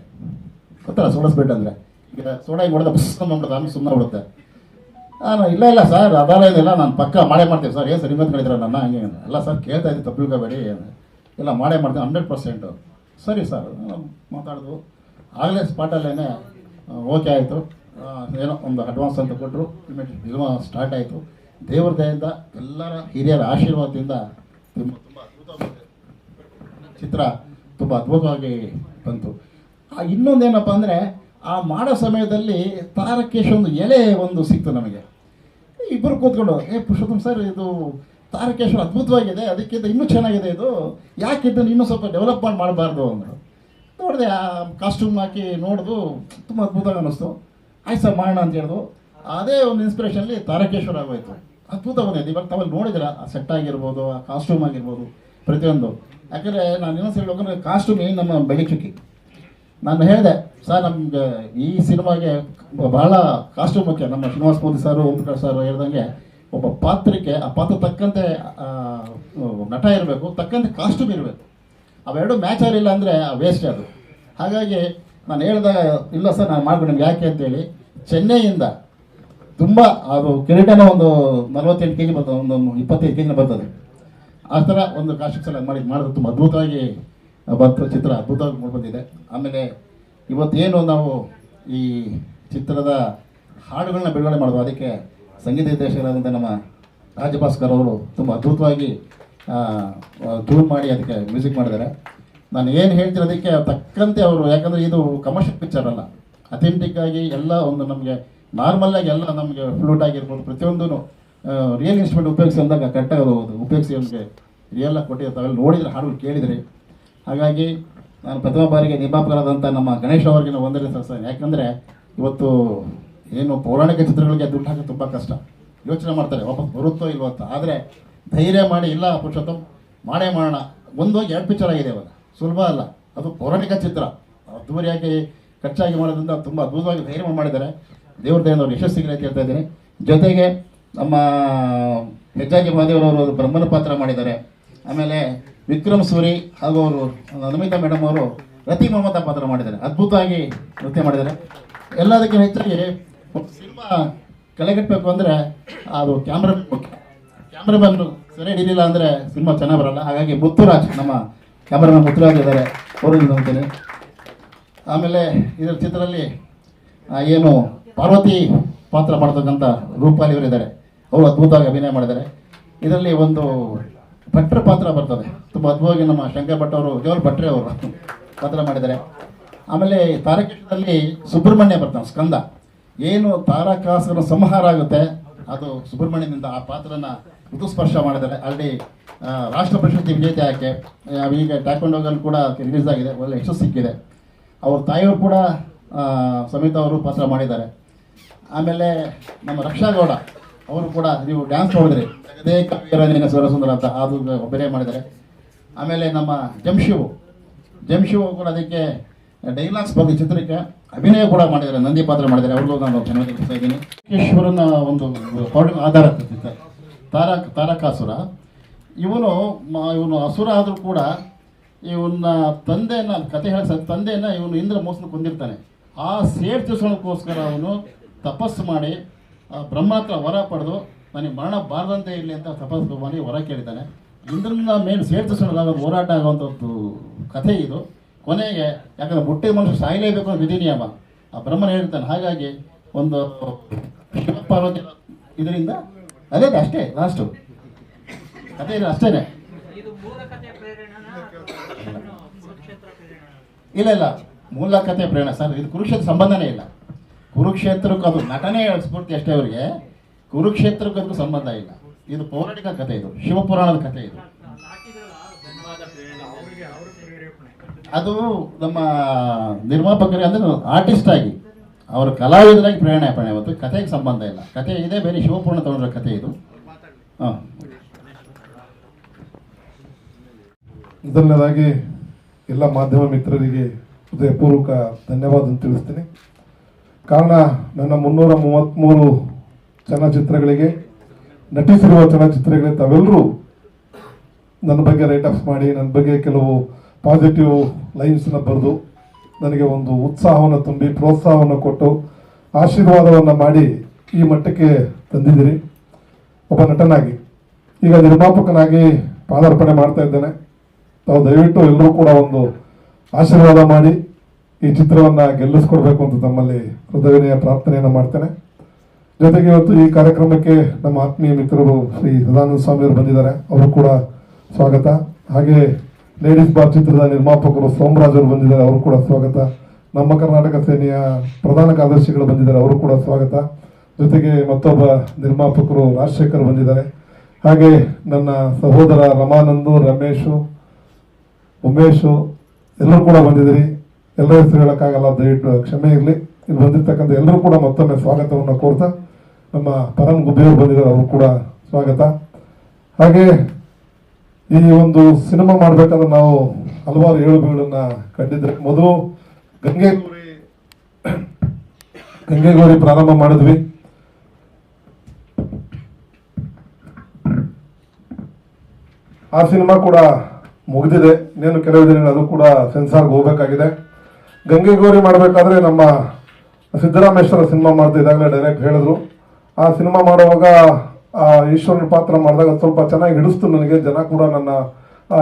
ಗೊತ್ತಲ್ಲ ಸೋಡಾ ಸ್ಪೀಟ್ ಅಂದರೆ? ಈಗ ಸೋಡಾ ಹಿಂಗೆ ಹೊಡೆದ ಬಸ್ ಮಾಡ್ಬಿಡುತ್ತೆ ಆಮೇಲೆ ಸುಮ್ಮನೆ ಬಿಡುತ್ತೆ ನಾನು ಇಲ್ಲ ಇಲ್ಲ ಸರ್ ಅದಲ್ಲ ಏನಿಲ್ಲ, ನಾನು ಪಕ್ಕ ಮಾಡೇ ಮಾಡ್ತೀನಿ ಸರ್. ಏನು ಸರ್ ಮತ್ತೆ ಹೇಳಿದ್ರೆ ನನ್ನ? ಹಂಗೆ ಎಲ್ಲ ಸರ್, ಕೇಳ್ತಾ ಇದ್ದೀನಿ ತಪ್ಪು ತಿಳ್ಕೊಬೇಡಿ ಇಲ್ಲ, ಮಾಡೇ ಮಾಡ್ತೀನಿ, ಹಂಡ್ರೆಡ್ ಪರ್ಸೆಂಟು. ಸರಿ ಸರ್ ಮಾತಾಡಿದ್ವು ಆಗಲೇ ಸ್ಪಾಟಲ್ಲೇ ಓಕೆ ಆಯಿತು. ಏನೋ ಒಂದು ಅಡ್ವಾನ್ಸ್ ಅಂತ ಕೊಟ್ಟರು ಫಿಲ್ಮ ಸ್ಟಾರ್ಟ್ ಆಯಿತು. ದೇವ್ರ ದಯೆಯಿಂದ ಎಲ್ಲರ ಹಿರಿಯರ ಆಶೀರ್ವಾದದಿಂದ ತುಂಬ ತುಂಬ ಚಿತ್ರ. ತುಂಬ ಅದ್ಭುತವಾಗಿ ಬಂತು. ಇನ್ನೊಂದೇನಪ್ಪ ಅಂದರೆ, ಆ ಮಾಡೋ ಸಮಯದಲ್ಲಿ ತಾರಕೇಶ್ ಒಂದು ಎಲೆ ಒಂದು ಸಿಕ್ತು ನಮಗೆ. ಇಬ್ಬರು ಕೂತ್ಕೊಂಡು, ಏ ಪುರುಷೋತ್ತಮ್ ಸರ್, ಇದು ತಾರಕೇಶ್ವರ ಅದ್ಭುತವಾಗಿದೆ, ಅದಕ್ಕಿಂತ ಇನ್ನೂ ಚೆನ್ನಾಗಿದೆ ಇದು. ಯಾಕೆ ಇದನ್ನು ಇನ್ನೂ ಸ್ವಲ್ಪ ಡೆವಲಪ್ ಮಾಡಿ, ಮಾಡಬಾರ್ದು? ಅಂದರು ನೋಡಿದೆ, ಆ ಕಾಸ್ಟ್ಯೂಮ್ ಹಾಕಿ ನೋಡಿದು, ತುಂಬ ಅದ್ಭುತವಾಗಿ ಅನ್ನಿಸ್ತು. ಆಯ್ತು ಸರ್, ಮಾಡೋಣ ಅಂತ ಹೇಳಿದ್ರು ಅದೇ ಒಂದು ಇನ್ಸ್ಪಿರೇಷನಲ್ಲಿ ತಾರಕೇಶ್ವರ ಆಗೋಯ್ತು. ಅದ್ಭುತ ಬಂದಿದೆ ಇವಾಗ ತಾವಲ್ಲಿ ನೋಡಿದಿರ ಆ ಸೆಟ್ ಆಗಿರ್ಬೋದು, ಆ ಕಾಸ್ಟ್ಯೂಮ್ ಆಗಿರ್ಬೋದು, ಪ್ರತಿಯೊಂದು. ಯಾಕಂದರೆ ನಾನು ಇನ್ನೊಂದು ಹೇಳ್ಬೇಕಂದ್ರೆ ಕಾಸ್ಟ್ಯೂಮ್ ನಮ್ಮ ಬೆಳಿಚುಕ್ಕಿ ನಾನು ಹೇಳಿದೆ, ಸರ್, ನಮಗೆ ಈ ಸಿನಿಮಾಗೆ ಬಹಳ ಕಾಸ್ಟ್ಯೂಮ್ ಮುಖ್ಯ. ನಮ್ಮ ಶ್ರೀನಿವಾಸ ಮೋದಿ ಸರ್ ಓಂ ಪ್ರಕಾಶ್ ಸರ್ ಹೇಳ್ದಂಗೆ ಒಬ್ಬ ಪಾತ್ರಕ್ಕೆ, ಆ ಪಾತ್ರ ತಕ್ಕಂತೆ ನಟ ಇರಬೇಕು, ತಕ್ಕಂತೆ ಕಾಸ್ಟ್ಯೂಮ್ ಇರಬೇಕು. ಅವೆರಡು ಮ್ಯಾಚ್ ಆಗಲಿಲ್ಲ ಅಂದರೆ ವೇಸ್ಟ್ ಅದು. ಹಾಗಾಗಿ ನಾನು ಹೇಳಿದಾಗ ಇಲ್ಲ ಸರ್, ನಾನು ಮಾಡ್ಬೇಕು. ನಿಮ್ಗೆ ಯಾಕೆ ಅಂತೇಳಿ ಚೆನ್ನೈಯಿಂದ ತುಂಬ, ಅದು ಕಿರೀಟನ ಒಂದು ನಲವತ್ತೆಂಟು ಕೆ ಜಿ ಬರ್ತದೆ, ಒಂದು ಇಪ್ಪತ್ತೈದು ಕೆ ಜಿನ ಬರ್ತದೆ. ಆ ಥರ ಒಂದು ಎಲ್ಲ ಮಾಡಿ ಮಾಡಿದ್ರೆ ತುಂಬ ಅದ್ಭುತವಾಗಿ ಬಂತು ಚಿತ್ರ ಅದ್ಭುತವಾಗಿ ಮೂಡಿಬಂದಿದೆ. ಆಮೇಲೆ ಇವತ್ತೇನು ನಾವು ಈ ಚಿತ್ರದ ಹಾಡುಗಳನ್ನ ಬಿಡುಗಡೆ ಮಾಡೋದು ಅದಕ್ಕೆ ಸಂಗೀತ ನಿರ್ದೇಶಕರಾದಂಥ ನಮ್ಮ ರಾಜಭಾಸ್ಕರ್ ಅವರು ತುಂಬ ಅದ್ಭುತವಾಗಿ ಟ್ಯೂನ್ ಮಾಡಿ ಅದಕ್ಕೆ ಮ್ಯೂಸಿಕ್ ಮಾಡಿದ್ದಾರೆ. ನಾನು ಏನು ಹೇಳ್ತೀನಿ ಅದಕ್ಕೆ ತಕ್ಕಂತೆ ಅವರು, ಯಾಕಂದರೆ ಇದು ಕಮರ್ಷಿಯಲ್ ಪಿಕ್ಚರ್ ಅಲ್ಲ. ಅಥೆಂಟಿಕ್ ಆಗಿ ಎಲ್ಲ ಒಂದು ನಮಗೆ ನಾರ್ಮಲ್ ಆಗಿ ಎಲ್ಲ ನಮಗೆ ಫ್ಲೂಟ್ ಆಗಿರ್ಬೋದು ಪ್ರತಿಯೊಂದು ರಿಯಲ್ ಇನ್ಸ್ಟ್ರೂಮೆಂಟ್ ಉಪಯೋಗಿಸಿ ಅಂದಾಗ ಕರೆಕ್ಟಾಗಿ ಹೋಗೋದು ಉಪಯೋಗಿಸಿ ಅವನಿಗೆ ರಿಯಲ್ ಆಗಿ ಕೊಟ್ಟಿರ್ತಾವೆ ನೋಡಿದರೆ ಹಾಡುಗಳು ಕೇಳಿದರೆ. ಹಾಗಾಗಿ ನಾನು ಪ್ರಥಮ ಬಾರಿಗೆ ನಿರ್ಮಾಪಕರಾದಂಥ ನಮ್ಮ ಗಣೇಶ್ ಅವರಿಗೆ ನಾವು ಒಂದನೇ ಸಲ್ಲಿಸ್ತೇನೆ. ಯಾಕಂದರೆ ಇವತ್ತು ಏನು ಪೌರಾಣಿಕ ಚಿತ್ರಗಳಿಗೆ ದುಡ್ಡು ಹಾಕೋದು ತುಂಬ ಕಷ್ಟ. ಯೋಚನೆ ಮಾಡ್ತಾರೆ, ವಾಪಸ್ ಬರುತ್ತೋ ಇಲ್ವೋ ಅಂತ. ಆದರೆ ಧೈರ್ಯ ಮಾಡಿ, ಇಲ್ಲ ಪುರುಷೋತ್ತಮ್, ಮಾಡೇ ಮಾಡೋಣ. ಒಂದು ಎರಡು ಪಿಕ್ಚರ್ ಆಗಿದೆ ಇವಾಗ. ಸುಲಭ ಅಲ್ಲ. ಅದು ಪೌರಾಣಿಕ ಚಿತ್ರ. ಅದ್ದೂರಿಯಾಗಿ ಖರ್ಚಾಗಿ ಮಾಡೋದ್ರಿಂದ ತುಂಬ ಅದ್ಭುತವಾಗಿ ಧೈರ್ಯ ಮಾಡಿ ಮಾಡಿದ್ದಾರೆ. ದೇವ್ರ ಅವ್ರು ಯಶಸ್ಸಿಗೆ ಅಂತ ಹೇಳ್ತಾ ಇದ್ದೀನಿ. ಜೊತೆಗೆ ನಮ್ಮ ಹೆಜ್ಜಾಗಿ ಮಹಾದೇವರವರು ಬ್ರಹ್ಮನ ಪಾತ್ರ ಮಾಡಿದ್ದಾರೆ. ಆಮೇಲೆ ವಿಕ್ರಮ್ ಸೂರಿ ಹಾಗೂ ಅವರು, ನಮಿತಾ ಮೇಡಮ್ ಅವರು ರತಿ ಮೊಹಮ್ಮದ ಪಾತ್ರ ಮಾಡಿದ್ದಾರೆ. ಅದ್ಭುತವಾಗಿ ನೃತ್ಯ ಮಾಡಿದ್ದಾರೆ. ಎಲ್ಲದಕ್ಕಿಂತ ಹೆಚ್ಚಾಗಿ ಸಿನಿಮಾ ಕಳೆಗಟ್ಟಬೇಕು ಅಂದರೆ ಅದು ಕ್ಯಾಮ್ರಾ ಕ್ಯಾಮ್ರಾಮನ್ ಸರಿ ಹಿಡಿಲಿಲ್ಲ ಅಂದರೆ ಸಿನಿಮಾ ಚೆನ್ನಾಗಿ ಬರಲ್ಲ. ಹಾಗಾಗಿ ಮುತ್ತುರಾಜ್, ನಮ್ಮ ಕ್ಯಾಮ್ರಾಮನ್ ಮುತ್ತುರಾಜ್ ಇದ್ದಾರೆ. ಅವರು ನಂಬ್ತೀನಿ. ಆಮೇಲೆ ಇದರ ಚಿತ್ರದಲ್ಲಿ ಏನು ಪಾರ್ವತಿ ಪಾತ್ರ ಮಾಡ್ತಕ್ಕಂಥ ರೂಪಾಲಿ ಅವರಿದ್ದಾರೆ. ಅವರು ಅದ್ಭುತವಾಗಿ ಅಭಿನಯ ಮಾಡಿದ್ದಾರೆ. ಇದರಲ್ಲಿ ಒಂದು ಭಟ್ರ ಪಾತ್ರ ಬರ್ತದೆ. ತುಂಬ ಅದ್ಭುತವಾಗಿ ನಮ್ಮ ಶಂಕರ್ ಭಟ್ ಅವರು ಕೇವಲ ಭಟ್ರೆ ಅವರು ಪಾತ್ರ ಮಾಡಿದ್ದಾರೆ. ಆಮೇಲೆ ತಾರಕೇಶದಲ್ಲಿ ಸುಬ್ರಹ್ಮಣ್ಯ ಬರ್ತಾನೆ, ಸ್ಕಂದ. ಏನು ತಾರಕಾಸನ ಸಂಹಾರ ಆಗುತ್ತೆ, ಅದು ಸುಬ್ರಹ್ಮಣ್ಯದಿಂದ ಆ ಪಾತ್ರನ ಋತುಸ್ಪರ್ಶ ಮಾಡಿದ್ದಾರೆ. ಅಲ್ಲಿ ರಾಷ್ಟ್ರ ಪ್ರಶಸ್ತಿ ವಿಜೇತೆ ಆಕೆ ಈಗ ಟ್ಯಾಕೊಂಡೋಗಲ್ಲಿ ಕೂಡ ರಿಲೀಸ್ ಆಗಿದೆ, ಒಳ್ಳೆ ಯಶಸ್ಸು ಸಿಕ್ಕಿದೆ. ಅವ್ರ ತಾಯಿಯವರು ಕೂಡ ಸಮಿತ ಅವರು ಪಾತ್ರ ಮಾಡಿದ್ದಾರೆ. ಆಮೇಲೆ ನಮ್ಮ ರಕ್ಷಾ ಗೌಡ ಅವರು ಕೂಡ ನೀವು ಡ್ಯಾನ್ಸ್ ನೋಡಿದ್ರಿ ಜಗದೇ ಕವಿಯರ ಸ್ವರಸುಂದರ ಅಂತ ಅದು ಒಬ್ಬರೇ ಮಾಡಿದರೆ ಆಮೇಲೆ ನಮ್ಮ ಜಂಶಿವು ಜಂಶಿವು ಕೂಡ ಅದಕ್ಕೆ ಡೈಲಾಗ್ಸ್ ಬಗ್ಗೆ ಚಿತ್ರಕ್ಕೆ ಅಭಿನಯ ಕೂಡ ಮಾಡಿದ್ದಾರೆ, ನಂದಿ ಪಾತ್ರ ಮಾಡಿದ್ದಾರೆ. ಅವ್ರಿಗೂ ನಾನು ಚೆನ್ನಾಗಿ ಇದ್ದೀನಿ. ಈಶ್ವರನ ಒಂದು ಆಧಾರ. ತಾರಕ ತಾರಕಾಸುರ. ಇವನು ಇವನು ಅಸುರ ಆದರೂ ಕೂಡ ಇವನ್ನ ತಂದೆಯನ್ನ, ಕತೆ ಹೇಳ ತಂದೆಯನ್ನ ಇವನು ಇಂದ್ರ ಮೋಸನ ಕೊಂದಿರ್ತಾನೆ. ಆ ಸೇಫ್ ಅವನು ತಪಸ್ಸು ಮಾಡಿ ಆ ಬ್ರಹ್ಮ ಹತ್ರ ವರ ಪಡೆದು ನನಗೆ ಮರಣ ಬಾರದಂತೆ ಇರಲಿ ಅಂತ ತಪಸ್ಸು ಮಾಡಿ ವರ ಕೇಳಿದ್ದಾನೆ. ಇಂದ್ರನ ಮೇಲೆ ತಿಳ್ಸೋಣ ಹೋರಾಟ ಆಗುವಂಥದ್ದು ಕಥೆ ಇದು. ಕೊನೆಗೆ ಯಾಕಂದ್ರೆ ಮುಟ್ಟೆ ಮನುಷ್ಯ ಸಾಯಲೇಬೇಕು ಅನ್ನೋ ವಿಧಿ ನಿಯಮ ಆ ಬ್ರಹ್ಮನ ಹೇಳ್ತಾನೆ ಹಾಗಾಗಿ ಒಂದು ಪಾರ್ವತಿ ಇದರಿಂದ ಅದೇ ಅಷ್ಟೇ ಲಾಸ್ಟು ಕಥೆ ಇದು ಅಷ್ಟೇನೆ. ಇಲ್ಲ ಇಲ್ಲ. ಮೂಲ ಕಥೆ ಪ್ರೇರಣ ಸರ್ ಇದು ಕುರುಕ್ಷೇತ್ರ ಸಂಬಂಧನೇ ಇಲ್ಲ. ಕುರುಕ್ಷೇತ್ರಕ್ಕೂ ಅದು ನಟನೆ ಸ್ಫೂರ್ತಿ ಅಷ್ಟೇ ಅವರಿಗೆ. ಕುರುಕ್ಷೇತ್ರಕ್ಕೂ ಸಂಬಂಧ ಇಲ್ಲ. ಇದು ಪೌರಾಣಿಕ ಕಥೆ ಇದು. ಶಿವಪುರಾಣದ ಕಥೆ ಇದು. ಅದು ನಮ್ಮ ನಿರ್ಮಾಪಕರಿಗೆ ಅಂದ್ರೆ ಆರ್ಟಿಸ್ಟ್ ಆಗಿ. ಅವರು ಕಲಾವಿದರಾಗಿ ಪ್ರೇರಣೆ ಪಣೆ ಹೊತ್ತು ಕಥೆಗೆ ಸಂಬಂಧ ಇಲ್ಲ. ಕಥೆ ಇದೆ, ಬೇರೆ ಶಿವಪೂರ್ಣ ತಗೊಂಡ್ರ ಕಥೆ ಇದು. ಹಾಂ. ಎಲ್ಲ ಮಾಧ್ಯಮ ಮಿತ್ರರಿಗೆ ಹೃದಯಪೂರ್ವಕ ಧನ್ಯವಾದ ತಿಳಿಸ್ತೀನಿ. ಕಾರಣ ನನ್ನ ಮುನ್ನೂರ ಮೂವತ್ತ್ಮೂರು ಚಲನಚಿತ್ರಗಳಿಗೆ, ನಟಿಸಿರುವ ಚಲನಚಿತ್ರಗಳಿಗೆ ತಾವೆಲ್ಲರೂ ನನ್ನ ಬಗ್ಗೆ ರೈಟಪ್ಸ್ ಮಾಡಿ, ನನ್ನ ಬಗ್ಗೆ ಕೆಲವು ಪಾಸಿಟಿವ್ ಲೈನ್ಸ್ನ ಬರೆದು ನನಗೆ ಒಂದು ಉತ್ಸಾಹವನ್ನು ತುಂಬಿ, ಪ್ರೋತ್ಸಾಹವನ್ನು ಕೊಟ್ಟು ಆಶೀರ್ವಾದವನ್ನು ಮಾಡಿ ಈ ಮಟ್ಟಕ್ಕೆ ತಂದಿದ್ದೀರಿ. ಒಬ್ಬ ನಟನಾಗಿ, ಈಗ ನಿರ್ಮಾಪಕನಾಗಿ ಪಾದಾರ್ಪಣೆ ಮಾಡ್ತಾ ಇದ್ದೇನೆ. ತಾವು ದಯವಿಟ್ಟು ಎಲ್ಲರೂ ಕೂಡ ಒಂದು ಆಶೀರ್ವಾದ ಮಾಡಿ ಈ ಚಿತ್ರವನ್ನು ಗೆಲ್ಲಿಸ್ಕೊಡ್ಬೇಕು ಅಂತ ತಮ್ಮಲ್ಲಿ ಹೃದಯನೆಯ ಪ್ರಾರ್ಥನೆಯನ್ನು ಮಾಡ್ತೇನೆ. ಜೊತೆಗೆ ಇವತ್ತು ಈ ಕಾರ್ಯಕ್ರಮಕ್ಕೆ ನಮ್ಮ ಆತ್ಮೀಯ ಮಿತ್ರರು ಶ್ರೀ ಸದಾನಂದ ಸ್ವಾಮಿಯವರು ಬಂದಿದ್ದಾರೆ. ಅವರು ಕೂಡ ಸ್ವಾಗತ. ಹಾಗೆ ಲೇಡೀಸ್ ಬಾರ್ ಚಿತ್ರದ ನಿರ್ಮಾಪಕರು ಸೋಮರಾಜ್ ಅವರು ಬಂದಿದ್ದಾರೆ. ಅವರು ಕೂಡ ಸ್ವಾಗತ. ನಮ್ಮ ಕರ್ನಾಟಕ ಸೇನೆಯ ಪ್ರಧಾನ ಕಾರ್ಯದರ್ಶಿಗಳು ಬಂದಿದ್ದಾರೆ. ಅವರು ಕೂಡ ಸ್ವಾಗತ. ಜೊತೆಗೆ ಮತ್ತೊಬ್ಬ ನಿರ್ಮಾಪಕರು ರಾಜಶೇಖರ್ ಬಂದಿದ್ದಾರೆ. ಹಾಗೆ ನನ್ನ ಸಹೋದರ ರಮಾನಂದು, ರಮೇಶು, ಉಮೇಶು ಎಲ್ಲರೂ ಕೂಡ ಬಂದಿದ್ದೀರಿ. ಎಲ್ಲರ ಹೆಸರು ಹೇಳೋಕ್ಕಾಗಲ್ಲ ದಯವಿಟ್ಟು ಕ್ಷಮೆ ಇರಲಿ. ಇಲ್ಲಿ ಬಂದಿರ್ತಕ್ಕಂಥ ಎಲ್ಲರೂ ಕೂಡ ಮತ್ತೊಮ್ಮೆ ಸ್ವಾಗತವನ್ನು ಕೋರ್ತಾ, ನಮ್ಮ ಪರಮ್ ಗುಬ್ಬಿಯವರು ಬಂದಿರೋ ಅವರು ಕೂಡ ಸ್ವಾಗತ. ಹಾಗೆ ಈ ಒಂದು ಸಿನಿಮಾ ಮಾಡಬೇಕಾದ್ರೆ ನಾವು ಹಲವಾರು ಏಳುಬೀಳನ್ನ ಕಂಡಿದ್ರೆ. ಮೊದಲು ಗಂಗೆಗೌರಿ ಗಂಗೆಗೌರಿ ಪ್ರಾರಂಭ ಮಾಡಿದ್ವಿ. ಆ ಸಿನಿಮಾ ಕೂಡ ಮುಗಿದಿದೆ. ಇನ್ನೇನು ಕೆಲವು ದಿನ ಅದು ಕೂಡ ಸೆನ್ಸಾರ್ಗೆ ಹೋಗಬೇಕಾಗಿದೆ. ಗಂಗೆಗೌರಿ ಮಾಡಬೇಕಾದ್ರೆ ನಮ್ಮ ಸಿದ್ದರಾಮೇಶ್ವರ ಸಿನಿಮಾ ಮಾಡ್ತಾ ಇದ್ದಾಗಲೇ ಡೈರೆಕ್ಟ್ ಹೇಳಿದ್ರು. ಆ ಸಿನಿಮಾ ಮಾಡುವಾಗ, ಆ ಈಶ್ವರನ ಪಾತ್ರ ಮಾಡಿದಾಗ ಸ್ವಲ್ಪ ಚೆನ್ನಾಗಿ ಹಿಡಿಸ್ತು ನನಗೆ. ಜನ ಕೂಡ ನನ್ನ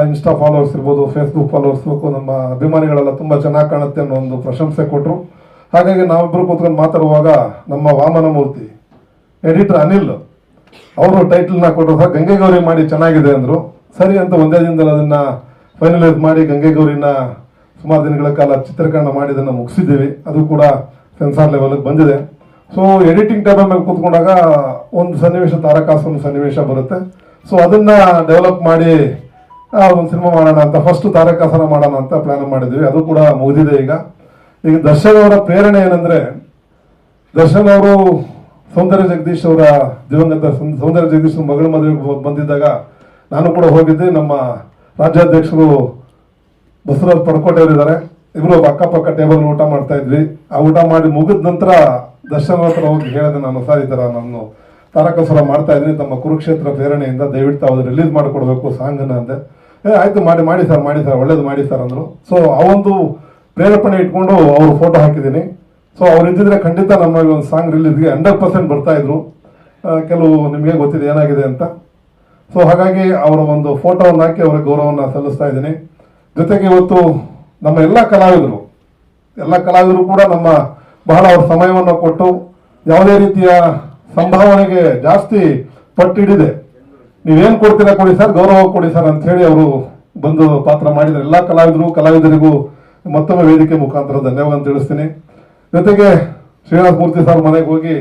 ಇನ್ಸ್ಟಾ ಫಾಲೋವರ್ಸ್ ಇರ್ಬೋದು ಫೇಸ್ಬುಕ್ ಫಾಲೋವರ್ಸ್ ನಮ್ಮ ಅಭಿಮಾನಿಗಳೆಲ್ಲ ತುಂಬ ಚೆನ್ನಾಗಿ ಕಾಣುತ್ತೆ ಅನ್ನೋ ಒಂದು ಪ್ರಶಂಸೆ ಕೊಟ್ಟರು ಹಾಗಾಗಿ ನಾವಿಬ್ಬರು ಕೂತ್ಕೊಂಡು ಮಾತಾಡುವಾಗ ನಮ್ಮ ವಾಮನ ಮೂರ್ತಿ ಎಡಿಟರ್ ಅನಿಲ್, ಅವರು ಟೈಟಲ್ನ ಕೊಟ್ಟರು ಗಂಗೆ ಗೌರಿ ಮಾಡಿ ಚೆನ್ನಾಗಿದೆ ಅಂದರು. ಸರಿ ಅಂತ ಒಂದೇ ದಿನದಲ್ಲಿ ಅದನ್ನು ಫೈನಲೈಸ್ ಮಾಡಿ ಗಂಗೆಗೌರಿನ ಸುಮಾರು ದಿನಗಳ ಕಾಲ ಚಿತ್ರೀಕರಣ ಮಾಡಿ ಅದನ್ನು ಮುಗಿಸಿದ್ದೀವಿ. ಅದು ಕೂಡ ಸೆನ್ಸಾರ್ ಲೆವೆಲ್ಗೆ ಬಂದಿದೆ. ಸೊ ಎಡಿಟಿಂಗ್ ಟೇಬಲ್ ಮೇಲೆ ಕೂತ್ಕೊಂಡಾಗ ಒಂದು ಸನ್ನಿವೇಶ ತಾರಕಾಸ ಒಂದು ಸನ್ನಿವೇಶ ಬರುತ್ತೆ. ಸೊ ಅದನ್ನ ಡೆವಲಪ್ ಮಾಡಿ ಒಂದು ಸಿನಿಮಾ ಮಾಡೋಣ ಅಂತ ಫಸ್ಟ್ ತಾರಕಾಸನ ಮಾಡೋಣ ಅಂತ ಪ್ಲಾನ್ ಮಾಡಿದ್ವಿ. ಅದು ಕೂಡ ಮುಗಿದಿದೆ ಈಗ. ಈಗ ದರ್ಶನ್ ಅವರ ಪ್ರೇರಣೆ ಏನಂದ್ರೆ, ದರ್ಶನ್ ಅವರು ಸೌಂದರ್ಯ ಜಗದೀಶ್ ಅವರ ದಿವಂಗತ ಸೌಂದರ್ಯ ಜಗದೀಶ್ ಮಗಳ ಮದುವೆಗೆ ಬಂದಿದ್ದಾಗ ನಾನು ಕೂಡ ಹೋಗಿದ್ದೆ. ನಮ್ಮ ರಾಜ್ಯಾಧ್ಯಕ್ಷರು ಬಸವರಾಜ್ ಪಡ್ಕೋಟೆ ಇವರು ಅಕ್ಕಪಕ್ಕ ಟೇಬಲ್ ಊಟ ಮಾಡ್ತಾ ಇದ್ವಿ. ಆ ಊಟ ಮಾಡಿ ಮುಗಿದ ನಂತರ ದರ್ಶನ ಹತ್ರ ಹೋಗಿ ಹೇಳಿದೆ ನಾನು ಸರ್ ಈ ಥರ ನಾನು ತಾರಕಸುರ ಮಾಡ್ತಾ ಇದ್ದೀನಿ. ತಮ್ಮ ಕುರುಕ್ಷೇತ್ರ ಪ್ರೇರಣೆಯಿಂದ ದಯವಿಟ್ಟು ಅವ್ರು ರಿಲೀಸ್ ಮಾಡಿಕೊಡ್ಬೇಕು ಸಾಂಗ್ ಅಂದೆ. ಏ, ಆಯ್ತು, ಮಾಡಿ ಮಾಡಿ ಸರ್ ಮಾಡಿ ಸರ್, ಒಳ್ಳೇದು ಮಾಡಿ ಸರ್ ಅಂದರು. ಸೊ ಆ ಒಂದು ಪ್ರೇರೇಪಣೆ ಇಟ್ಕೊಂಡು ಅವ್ರು ಫೋಟೋ ಹಾಕಿದ್ದೀನಿ. ಸೊ ಅವ್ರು ಇದ್ದಿದ್ರೆ ಖಂಡಿತ ನಮ್ಮ ಒಂದು ಸಾಂಗ್ ರಿಲೀಸ್ಗೆ ಹಂಡ್ರೆಡ್ ಪರ್ಸೆಂಟ್ ಬರ್ತಾ ಇದ್ರು. ಕೆಲವು ನಿಮಗೆ ಗೊತ್ತಿದೆ ಏನಾಗಿದೆ ಅಂತ. ಸೊ ಹಾಗಾಗಿ ಅವರ ಒಂದು ಫೋಟೋವನ್ನು ಹಾಕಿ ಅವರ ಗೌರವವನ್ನು ಸಲ್ಲಿಸ್ತಾ ಇದ್ದೀನಿ. ಜೊತೆಗೆ ಇವತ್ತು ನಮ್ಮ ಎಲ್ಲ ಕಲಾವಿದರು ಎಲ್ಲ ಕಲಾವಿದರು ಕೂಡ ನಮ್ಮ ಬಹಳ ಅವ್ರ ಸಮಯವನ್ನು ಕೊಟ್ಟು ಯಾವುದೇ ರೀತಿಯ ಸಂಭಾವನೆಗೆ ಜಾಸ್ತಿ ಪಟ್ಟಿಡಿದೆ. ನೀವೇನು ಕೊಡ್ತೀರಾ ಕೊಡಿ ಸರ್, ಗೌರವ ಕೊಡಿ ಸರ್ ಅಂತ ಹೇಳಿ ಅವರು ಬಂದು ಪಾತ್ರ ಮಾಡಿದ್ದಾರೆ ಎಲ್ಲ ಕಲಾವಿದರು, ಕಲಾವಿದರಿಗೂ ಮತ್ತೊಮ್ಮೆ ವೇದಿಕೆ ಮುಖಾಂತರ ಧನ್ಯವಾದ ತಿಳಿಸ್ತೀನಿ. ಜೊತೆಗೆ ಶ್ರೀನಾಥ ಮೂರ್ತಿ ಸರ್ ಮನೆಗೆ ಹೋಗಿ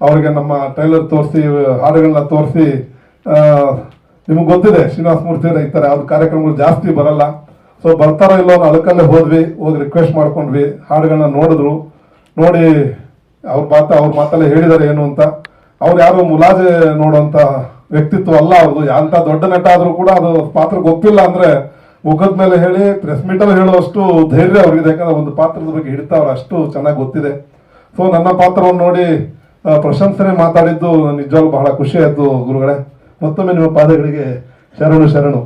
ಅವರಿಗೆ ನಮ್ಮ ಟ್ರೈಲರ್ ತೋರಿಸಿ, ಹಾಡುಗಳನ್ನ ತೋರಿಸಿ ನಿಮಗೆ ಗೊತ್ತಿದೆ ಶ್ರೀನಿವಾಸ ಮೂರ್ತಿ ಅವರ ಈ ಥರ ಯಾವ್ದು ಕಾರ್ಯಕ್ರಮಗಳು ಜಾಸ್ತಿ ಬರಲ್ಲ. ಸೊ ಬರ್ತಾರೋ ಇಲ್ಲೋ ಅದಕ್ಕಲ್ಲೇ ಹೋದ್ವಿ, ಹೋಗಿ ರಿಕ್ವೆಸ್ಟ್ ಮಾಡ್ಕೊಂಡ್ವಿ ಹಾಡುಗಳನ್ನ ನೋಡಿದ್ರು. ನೋಡಿ, ಅವ್ರ ಮಾತ, ಅವ್ರ ಮಾತಲ್ಲೇ ಹೇಳಿದ್ದಾರೆ ಏನು ಅಂತ. ಅವ್ರು ಯಾರು ಮುಲಾಜೆ ನೋಡುವಂತ ವ್ಯಕ್ತಿತ್ವ ಅಲ್ಲ ಅವ್ರದ್ದು ಅಂತ ದೊಡ್ಡ ನಟ ಆದ್ರೂ ಕೂಡ ಅದು ಪಾತ್ರ ಗೊತ್ತಿಲ್ಲ ಅಂದ್ರೆ ಮುಖದ ಮೇಲೆ ಹೇಳಿ ಪ್ರೆಸ್ ಮೀಟಲ್ಲಿ ಹೇಳುವಷ್ಟು ಧೈರ್ಯ ಅವ್ರಿಗಿದೆ. ಯಾಕಂದ್ರೆ ಒಂದು ಪಾತ್ರದ ಬಗ್ಗೆ ಹಿಡಿತ ಅವ್ರು ಅಷ್ಟು ಚೆನ್ನಾಗಿ ಗೊತ್ತಿದೆ. ಸೊ ನನ್ನ ಪಾತ್ರವನ್ನು ನೋಡಿ ಪ್ರಶಂಸನೆ ಮಾತಾಡಿದ್ದು, ನಿಜವಾಗ್ಲೂ ಬಹಳ ಖುಷಿ ಆಯ್ತು ಗುರುಗಳೇ. ಮತ್ತೊಮ್ಮೆ ನಿಮ್ಮ ಪಾದಗಳಿಗೆ ಶರಣು ಶರಣು.